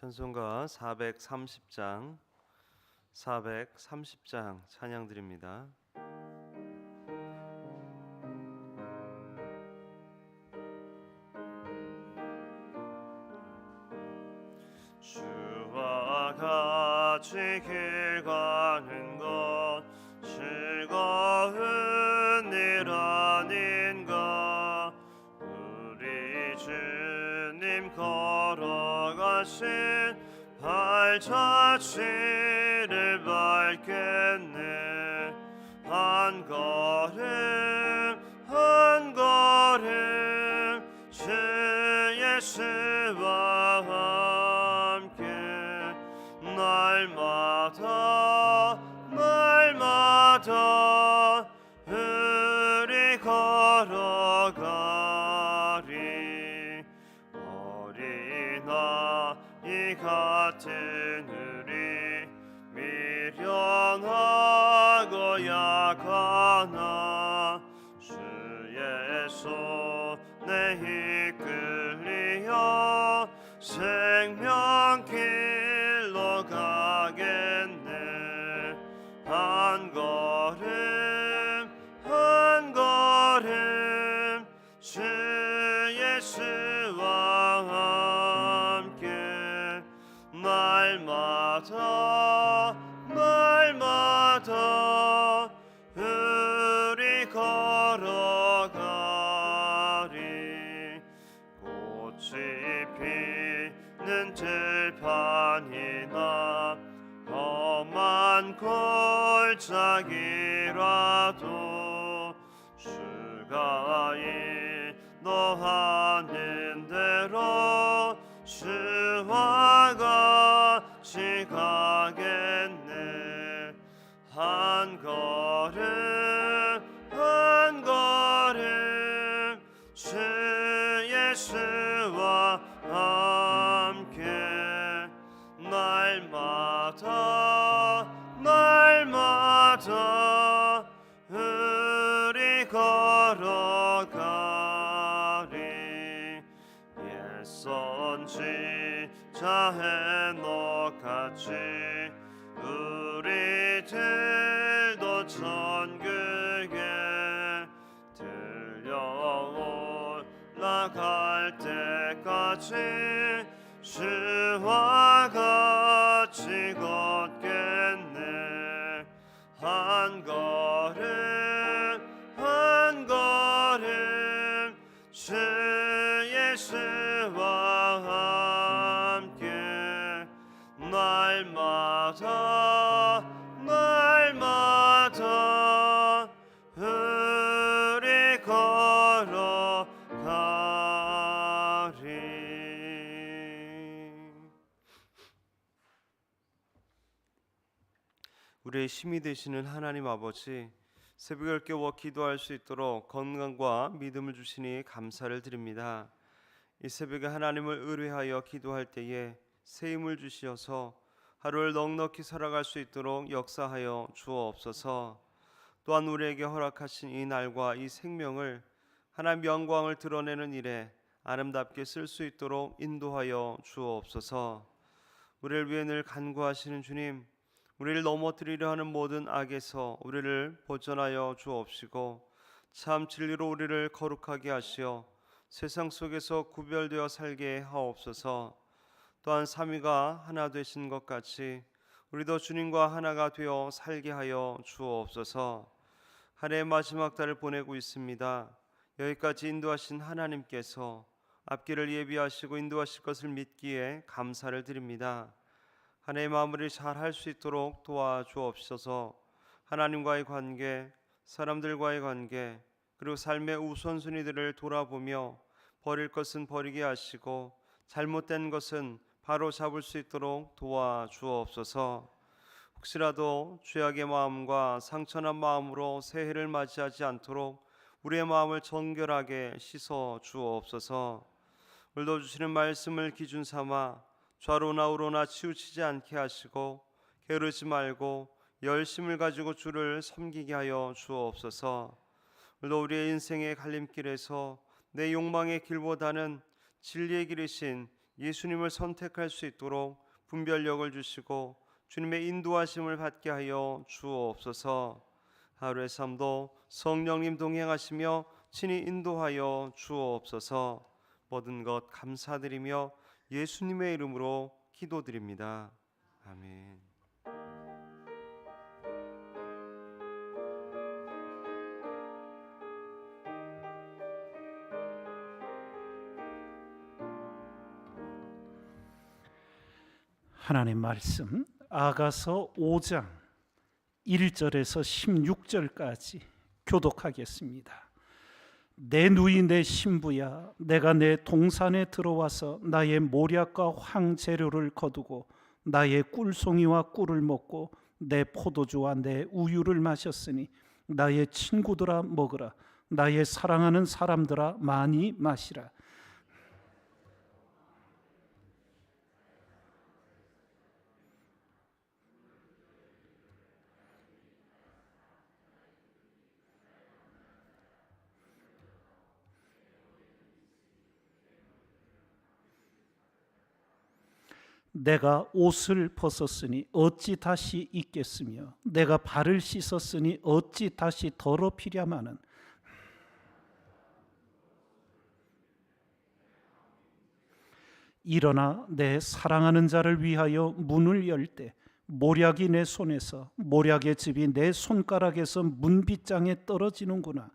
찬송가 430장 430장 찬양 드립니다. 발자취를 밟겠네. 한 걸음 한 걸음 주 예수와 함께 날마다 날마다 우리 걸어가리. 어린아이 같은 생명길로 가겠네. 한 걸음 한 걸음 주 예수와 함께 날마다 골짜 옛 선지 자 해노같이 우리들도 천국에 들려 올라갈 때까지 주와 같이 걷 우리의 힘이 되시는 하나님 아버지 새벽을 깨워 기도할 수 있도록 건강과 믿음을 주시니 감사를 드립니다. 이 새벽에 하나님을 의뢰하여 기도할 때에 새 힘을 주시어서 하루를 넉넉히 살아갈 수 있도록 역사하여 주옵소서. 또한 우리에게 허락하신 이 날과 이 생명을 하나님 영광을 드러내는 일에 아름답게 쓸 수 있도록 인도하여 주옵소서. 우리를 위해 늘 간구하시는 주님, 우리를 넘어뜨리려 하는 모든 악에서 우리를 보전하여 주옵시고 참 진리로 우리를 거룩하게 하시어 세상 속에서 구별되어 살게 하옵소서. 또한 삼위가 하나 되신 것 같이 우리도 주님과 하나가 되어 살게 하여 주옵소서. 한 해의 마지막 달을 보내고 있습니다. 여기까지 인도하신 하나님께서 앞길을 예비하시고 인도하실 것을 믿기에 감사를 드립니다. 한 해의 마무리 잘할 수 있도록 도와주옵소서. 하나님과의 관계, 사람들과의 관계, 그리고 삶의 우선순위들을 돌아보며 버릴 것은 버리게 하시고 잘못된 것은 바로 잡을 수 있도록 도와주옵소서. 혹시라도 죄악의 마음과 상처난 마음으로 새해를 맞이하지 않도록 우리의 마음을 정결하게 씻어 주옵소서. 오늘도 주시는 말씀을 기준 삼아 좌로나 우로나 치우치지 않게 하시고 게으르지 말고 열심을 가지고 주를 섬기게 하여 주옵소서. 오늘도 우리의 인생의 갈림길에서 내 욕망의 길보다는 진리의 길이신 예수님을 선택할 수 있도록 분별력을 주시고 주님의 인도하심을 받게 하여 주옵소서. 하루의 삶도 성령님 동행하시며 친히 인도하여 주옵소서. 모든 것 감사드리며 예수님의 이름으로 기도드립니다. 아멘. 하나님 말씀 아가서 5장 1절에서 16절까지 교독하겠습니다. 내 누이 내 신부야 내가 내 동산에 들어와서 나의 모략과 황 재료를 거두고 나의 꿀송이와 꿀을 먹고 내 포도주와 내 우유를 마셨으니 나의 친구들아 먹으라 나의 사랑하는 사람들아 많이 마시라 내가 옷을 벗었으니 어찌 다시 입겠으며 내가 발을 씻었으니 어찌 다시 더럽히랴마는. 일어나 내 사랑하는 자를 위하여 문을 열 때 모략이 내 손에서 모략의 즙이 내 손가락에서 문빗장에 떨어지는구나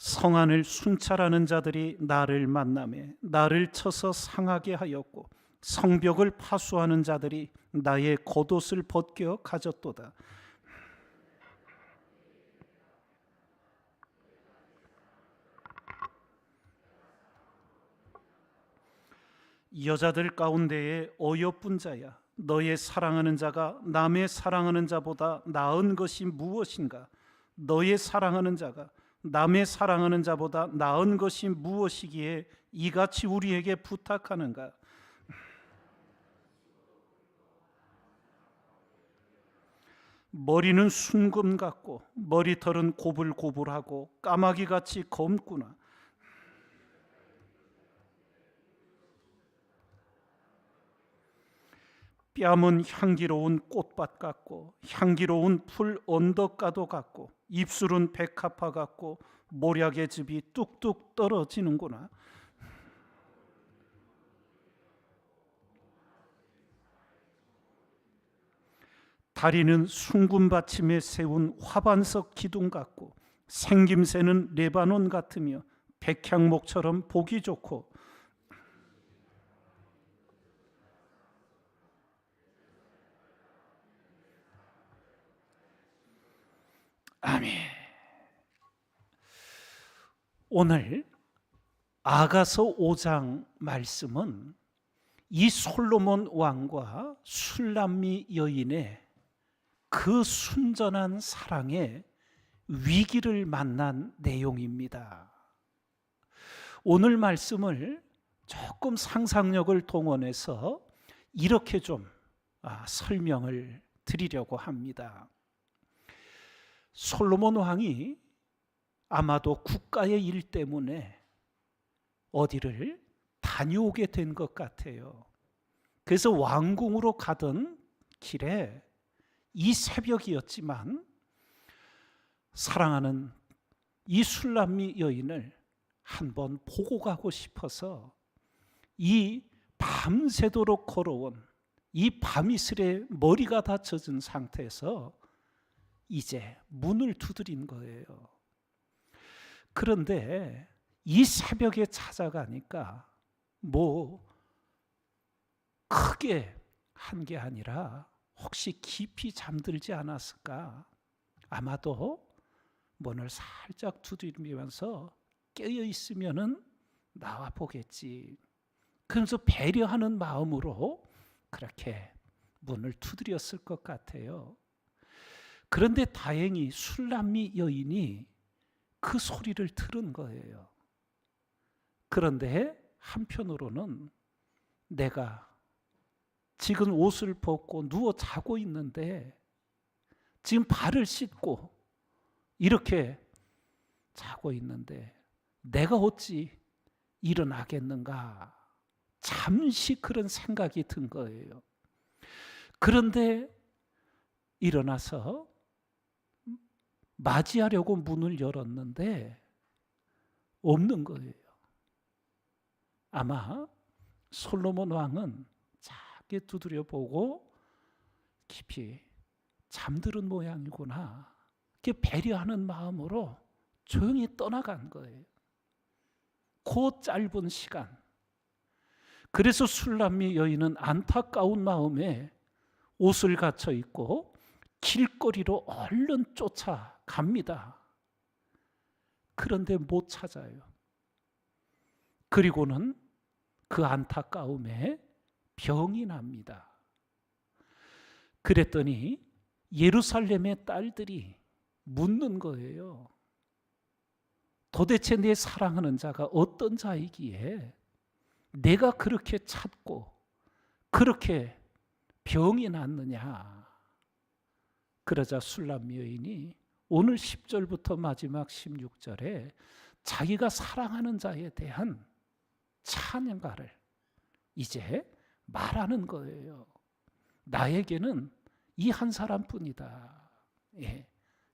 성안을 순찰하는 자들이 나를 만남에 나를 쳐서 상하게 하였고 성벽을 파수하는 자들이 나의 겉옷을 벗겨 가졌도다. 여자들 가운데에 어여쁜 자야 너의 사랑하는 자가 남의 사랑하는 자보다 나은 것이 무엇인가 너의 사랑하는 자가 남의 사랑하는 자보다 나은 것이 무엇이기에 이같이 우리에게 부탁하는가? 머리는 순금 같고 머리털은 고불고불하고 까마귀 같이 검구나. 뺨은 향기로운 꽃밭 같고 향기로운 풀 언덕가도 같고 입술은 백합화 같고 모략의 즙이 뚝뚝 떨어지는구나. 다리는 숭금 받침에 세운 화반석 기둥 같고 생김새는 레바논 같으며 백향목처럼 보기 좋고 아멘. 오늘 아가서 5장 말씀은 이 솔로몬 왕과 술람미 여인의 그 순전한 사랑의 위기를 만난 내용입니다. 오늘 말씀을 조금 상상력을 동원해서 이렇게 좀 아, 설명을 드리려고 합니다. 솔로몬 왕이 아마도 국가의 일 때문에 어디를 다녀오게 된 것 같아요. 그래서 왕궁으로 가던 길에 이 새벽이었지만 사랑하는 이 술람미 여인을 한번 보고 가고 싶어서 이 밤새도록 걸어온 이 밤이슬에 머리가 다 젖은 상태에서 이제 문을 두드린 거예요. 그런데 이 새벽에 찾아가니까 뭐 크게 한 게 아니라 혹시 깊이 잠들지 않았을까? 아마도 문을 살짝 두드리면서 깨어 있으면은 나와 보겠지. 그래서 배려하는 마음으로 그렇게 문을 두드렸을 것 같아요. 그런데 다행히 술람미 여인이 그 소리를 들은 거예요. 그런데 한편으로는 내가 지금 옷을 벗고 누워 자고 있는데 지금 발을 씻고 이렇게 자고 있는데 내가 어찌 일어나겠는가? 잠시 그런 생각이 든 거예요. 그런데 일어나서 맞이하려고 문을 열었는데 없는 거예요. 아마 솔로몬 왕은 작게 두드려 보고 깊이 잠들은 모양이구나. 이렇게 배려하는 마음으로 조용히 떠나간 거예요. 그 짧은 시간. 그래서 술람미 여인은 안타까운 마음에 옷을 갖춰 입고 길거리로 얼른 쫓아 갑니다. 그런데 못 찾아요. 그리고는 그 안타까움에 병이 납니다. 그랬더니 예루살렘의 딸들이 묻는 거예요. 도대체 내 사랑하는 자가 어떤 자이기에 내가 그렇게 찾고 그렇게 병이 났느냐. 그러자 술람 여인이 오늘 10절부터 마지막 16절에 자기가 사랑하는 자에 대한 찬양가를 이제 말하는 거예요. 나에게는 이 한 사람뿐이다. 예.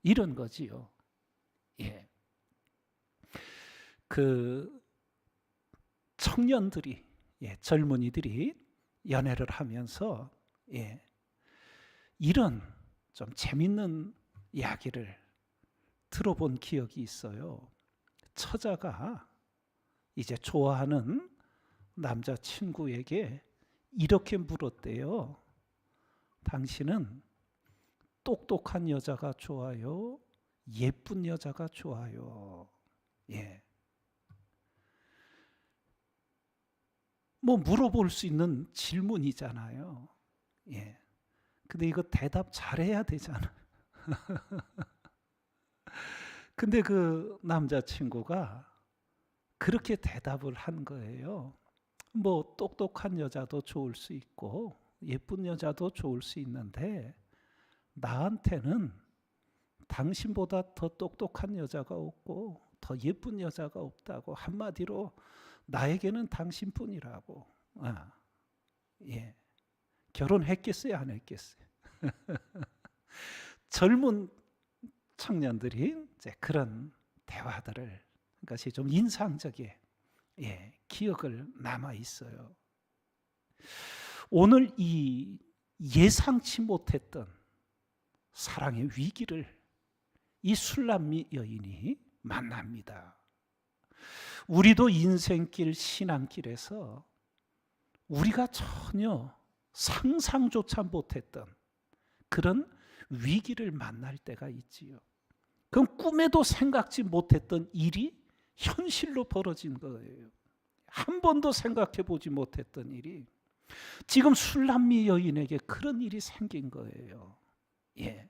이런 거지요. 예. 그 청년들이 예, 젊은이들이 연애를 하면서 예, 이런 좀 재밌는 이야기를 들어본 기억이 있어요. 처자가 이제 좋아하는 남자 친구에게 이렇게 물었대요. 당신은 똑똑한 여자가 좋아요? 예쁜 여자가 좋아요? 예. 뭐 물어볼 수 있는 질문이잖아요. 예. 근데 이거 대답 잘해야 되잖아. 근데 그 남자친구가 그렇게 대답을 한 거예요. 뭐 똑똑한 여자도 좋을 수 있고 예쁜 여자도 좋을 수 있는데 나한테는 당신보다 더 똑똑한 여자가 없고 더 예쁜 여자가 없다고 한마디로 나에게는 당신뿐이라고. 아, 예. 결혼했겠어요, 안 했겠어요? 젊은 청년들이 이제 그런 대화들을 그것이 좀 인상적인 예, 기억을 남아 있어요. 오늘 이 예상치 못했던 사랑의 위기를 이 술람미 여인이 만납니다. 우리도 인생길 신앙길에서 우리가 전혀 상상조차 못했던 그런 위기를 만날 때가 있지요. 그럼 꿈에도 생각지 못했던 일이 현실로 벌어진 거예요. 한 번도 생각해 보지 못했던 일이 지금 술람미 여인에게 그런 일이 생긴 거예요. 예.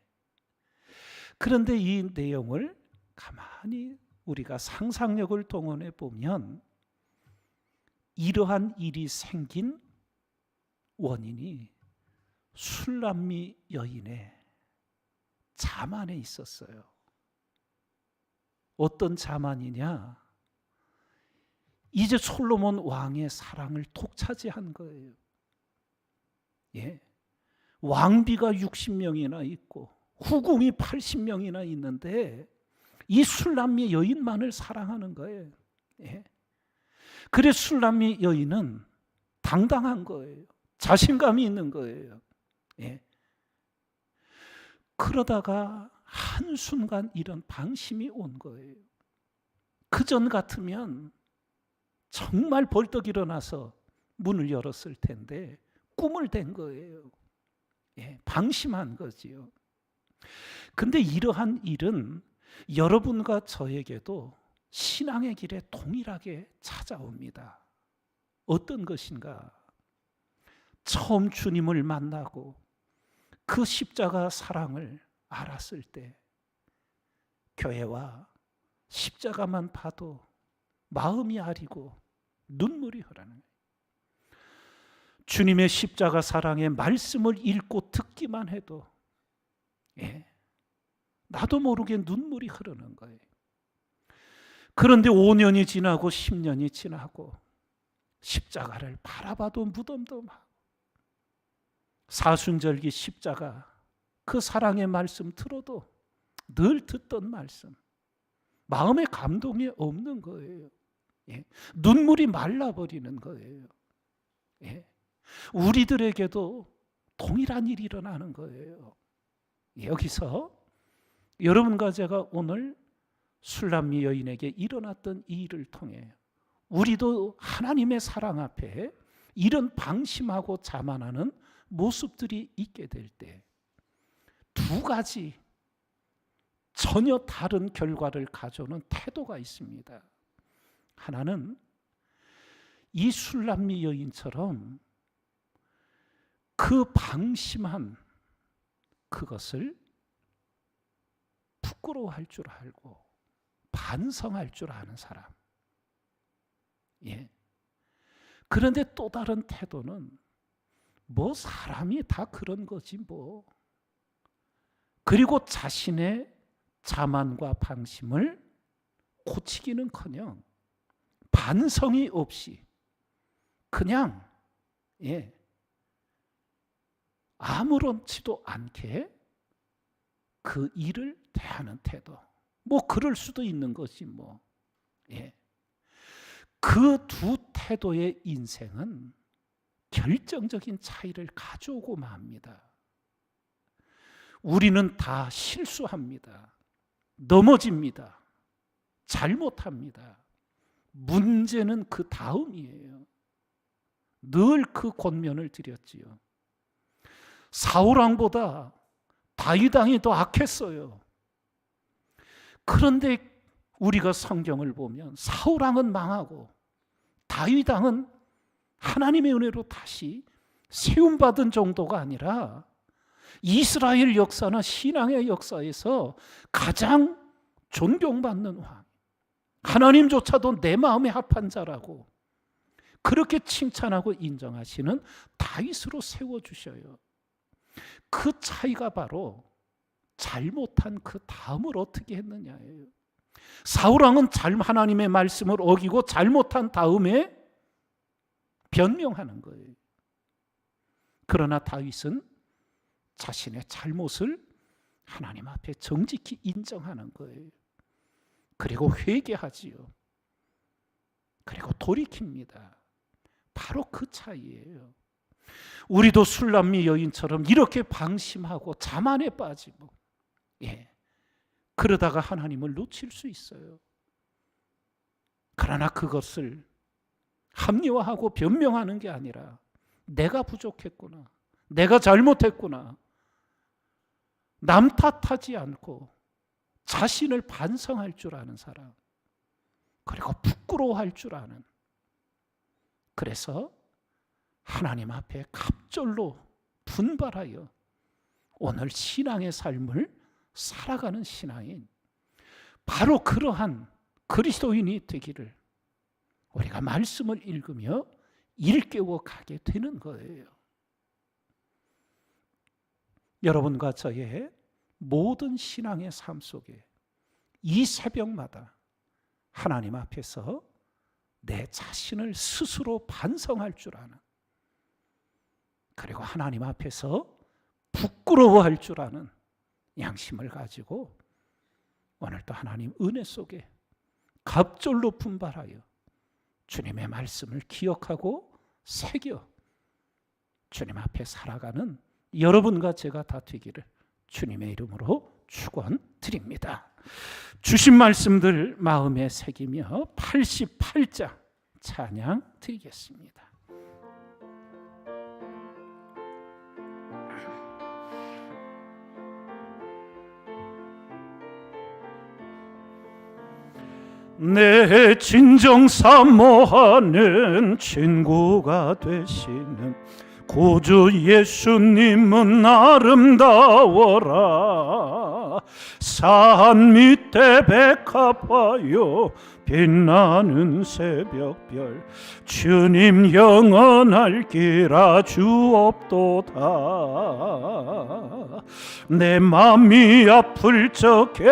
그런데 이 내용을 가만히 우리가 상상력을 동원해 보면 이러한 일이 생긴 원인이 술람미 여인의 자만에 있었어요. 어떤 자만이냐? 이제 솔로몬 왕의 사랑을 독차지한 거예요. 예. 왕비가 60명이나 있고 후궁이 80명이나 있는데 이 술람미 여인만을 사랑하는 거예요. 예. 그래 술람미 여인은 당당한 거예요. 자신감이 있는 거예요. 예. 그러다가 한순간 이런 방심이 온 거예요. 그 전 같으면 정말 벌떡 일어나서 문을 열었을 텐데 꿈을 댄 거예요. 예, 방심한 거지요. 근데 이러한 일은 여러분과 저에게도 신앙의 길에 동일하게 찾아옵니다. 어떤 것인가? 처음 주님을 만나고 그 십자가 사랑을 알았을 때 교회와 십자가만 봐도 마음이 아리고 눈물이 흐르는 거예요. 주님의 십자가 사랑의 말씀을 읽고 듣기만 해도 예, 나도 모르게 눈물이 흐르는 거예요. 그런데 5년이 지나고 10년이 지나고 십자가를 바라봐도 무덤덤하고 사순절기 십자가 그 사랑의 말씀 들어도 늘 듣던 말씀 마음에 감동이 없는 거예요. 예. 눈물이 말라버리는 거예요. 예. 우리들에게도 동일한 일이 일어나는 거예요. 여기서 여러분과 제가 오늘 술람미 여인에게 일어났던 이 일을 통해 우리도 하나님의 사랑 앞에 이런 방심하고 자만하는 모습들이 있게 될 때 두 가지 전혀 다른 결과를 가져오는 태도가 있습니다. 하나는 이 술람미 여인처럼 그 방심한 그것을 부끄러워할 줄 알고 반성할 줄 아는 사람. 예. 그런데 또 다른 태도는 뭐 사람이 다 그런 거지 뭐. 그리고 자신의 자만과 방심을 고치기는커녕 반성이 없이 그냥 예 아무렇지도 않게 그 일을 대하는 태도. 뭐 그럴 수도 있는 거지 뭐. 예. 그 두 태도의 인생은 결정적인 차이를 가져오고 맙니다. 우리는 다 실수합니다. 넘어집니다. 잘못합니다. 문제는 그 다음이에요. 늘 그 권면을 드렸지요. 사울왕보다 다윗왕이 더 악했어요. 그런데 우리가 성경을 보면 사울왕은 망하고 다윗왕은 하나님의 은혜로 다시 세움받은 정도가 아니라 이스라엘 역사나 신앙의 역사에서 가장 존경받는 왕. 하나님조차도 내 마음에 합한 자라고 그렇게 칭찬하고 인정하시는 다윗으로 세워 주셔요. 그 차이가 바로 잘못한 그 다음을 어떻게 했느냐예요. 사울 왕은 잘 하나님의 말씀을 어기고 잘못한 다음에 변명하는 거예요. 그러나 다윗은 자신의 잘못을 하나님 앞에 정직히 인정하는 거예요. 그리고 회개하지요. 그리고 돌이킵니다. 바로 그 차이예요. 우리도 술람미 여인처럼 이렇게 방심하고 자만에 빠지고 예. 그러다가 하나님을 놓칠 수 있어요. 그러나 그것을 합리화하고 변명하는 게 아니라 내가 부족했구나. 내가 잘못했구나. 남 탓하지 않고 자신을 반성할 줄 아는 사람. 그리고 부끄러워할 줄 아는. 그래서 하나님 앞에 갑절로 분발하여 오늘 신앙의 삶을 살아가는 신앙인 바로 그러한 그리스도인이 되기를 우리가 말씀을 읽으며 일깨워 가게 되는 거예요. 여러분과 저의 모든 신앙의 삶 속에 이 새벽마다 하나님 앞에서 내 자신을 스스로 반성할 줄 아는 그리고 하나님 앞에서 부끄러워할 줄 아는 양심을 가지고 오늘도 하나님 은혜 속에 갑절로 분발하여 주님의 말씀을 기억하고 새겨 주님 앞에 살아가는 여러분과 제가 다 되기를 주님의 이름으로 축원드립니다. 주신 말씀들 마음에 새기며 88장 찬양 드리겠습니다. 내 진정 사모하는 친구가 되시는 구주 예수님은 아름다워라 산 밑에 백합화요 빛나는 새벽별. 주님 영원할 기라 주옵도다. 내 맘이 아플 적에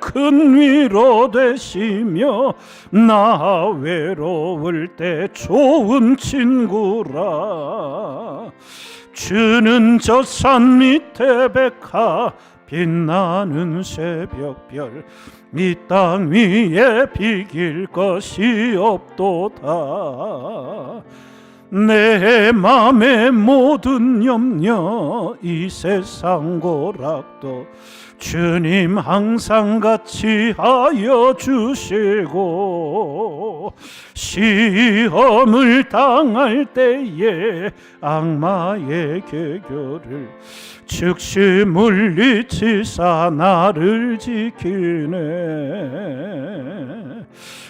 큰 위로 되시며 나 외로울 때 좋은 친구라. 주는 저 산 밑에 백화 빛나는 새벽별 이 땅 위에 비길 것이 없도다. 내 맘의 모든 염려 이 세상 고락도 주님 항상 같이 하여 주시고 시험을 당할 때에 악마의 개교를 즉시 물리치사 나를 지키네.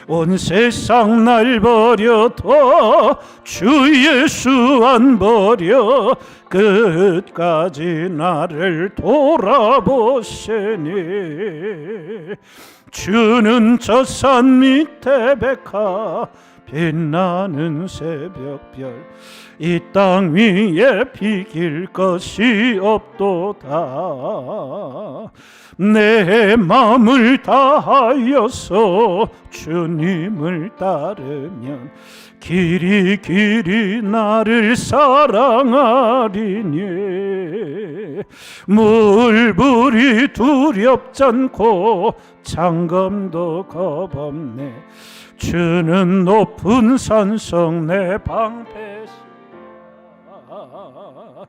온 세상 날 버려도 주 예수 안 버려 끝까지 나를 돌아보시니. 주는 저 산 밑에 백화 빛나는 새벽별 이 땅 위에 비길 것이 없도다. 내 마음을 다하여서 주님을 따르면 길이 길이 나를 사랑하리니. 물불이 두렵잖고 장검도 겁없네. 주는 높은 산성 내 방패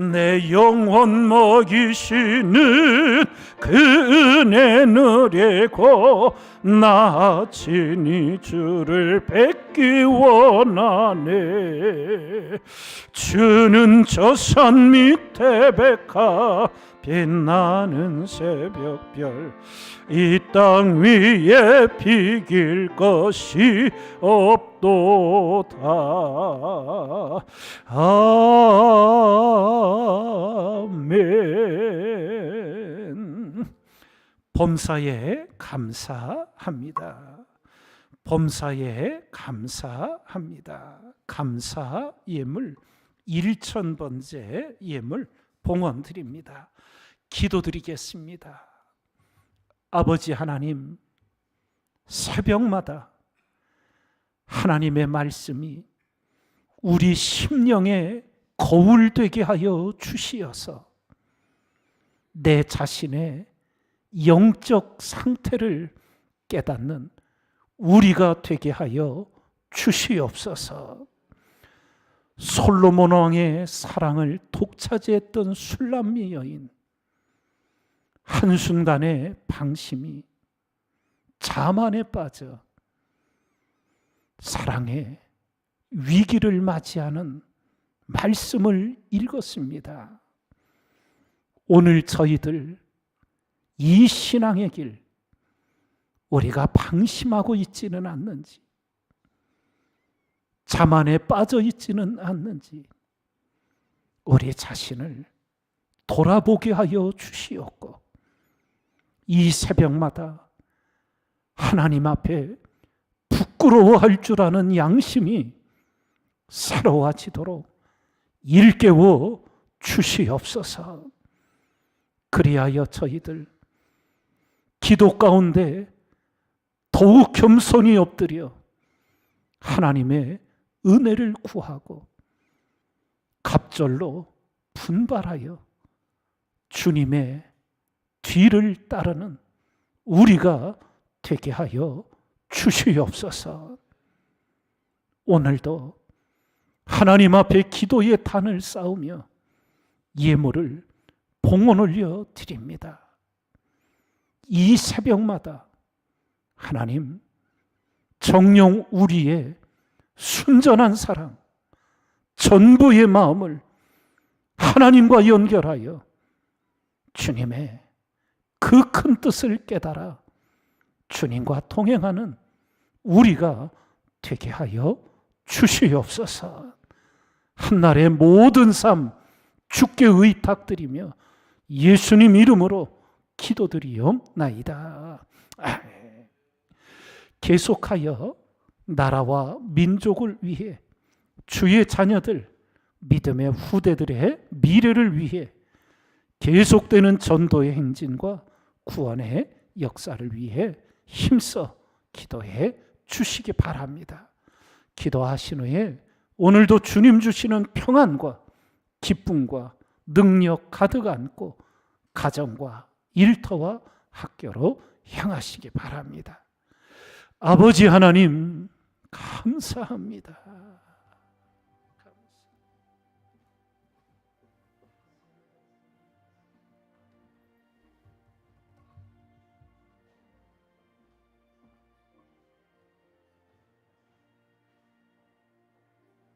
내 영혼 먹이시는 그 은혜 누리고 나 친히 주를 뵙기 원하네. 주는 저산 밑에 백화 빛나는 새벽별. 이 땅 위에 비길 것이 없도다. 아멘 범사에 감사합니다. 범사에 감사합니다. 감사 예물 1천 번째 예물 봉헌 드립니다. 기도드리겠습니다. 아버지 하나님 새벽마다 하나님의 말씀이 우리 심령에 거울 되게 하여 주시어서 내 자신의 영적 상태를 깨닫는 우리가 되게 하여 주시옵소서. 솔로몬 왕의 사랑을 독차지했던 술람미 여인 한순간의 방심이 자만에 빠져 사랑의 위기를 맞이하는 말씀을 읽었습니다. 오늘 저희들 이 신앙의 길 우리가 방심하고 있지는 않는지 자만에 빠져 있지는 않는지 우리 자신을 돌아보게 하여 주시옵고 이 새벽마다 하나님 앞에 부끄러워할 줄 아는 양심이 새로워지도록 일깨워 주시옵소서. 그리하여 저희들 기도 가운데 더욱 겸손히 엎드려 하나님의 은혜를 구하고 갑절로 분발하여 주님의 뒤를 따르는 우리가 되게 하여 주시옵소서. 오늘도 하나님 앞에 기도의 단을 쌓으며 예물을 봉헌 올려 드립니다. 이 새벽마다 하나님 정령 우리의 순전한 사랑, 전부의 마음을 하나님과 연결하여 주님의 그 큰 뜻을 깨달아 주님과 동행하는 우리가 되게 하여 주시옵소서. 한날의 모든 삶 주께 의탁드리며 예수님 이름으로 기도드리옵나이다. 계속하여 나라와 민족을 위해 주의 자녀들 믿음의 후대들의 미래를 위해 계속되는 전도의 행진과 구원의 역사를 위해 힘써 기도해 주시기 바랍니다. 기도하신 후에 오늘도 주님 주시는 평안과 기쁨과 능력 가득 안고 가정과 일터와 학교로 향하시기 바랍니다. 아버지 하나님 감사합니다.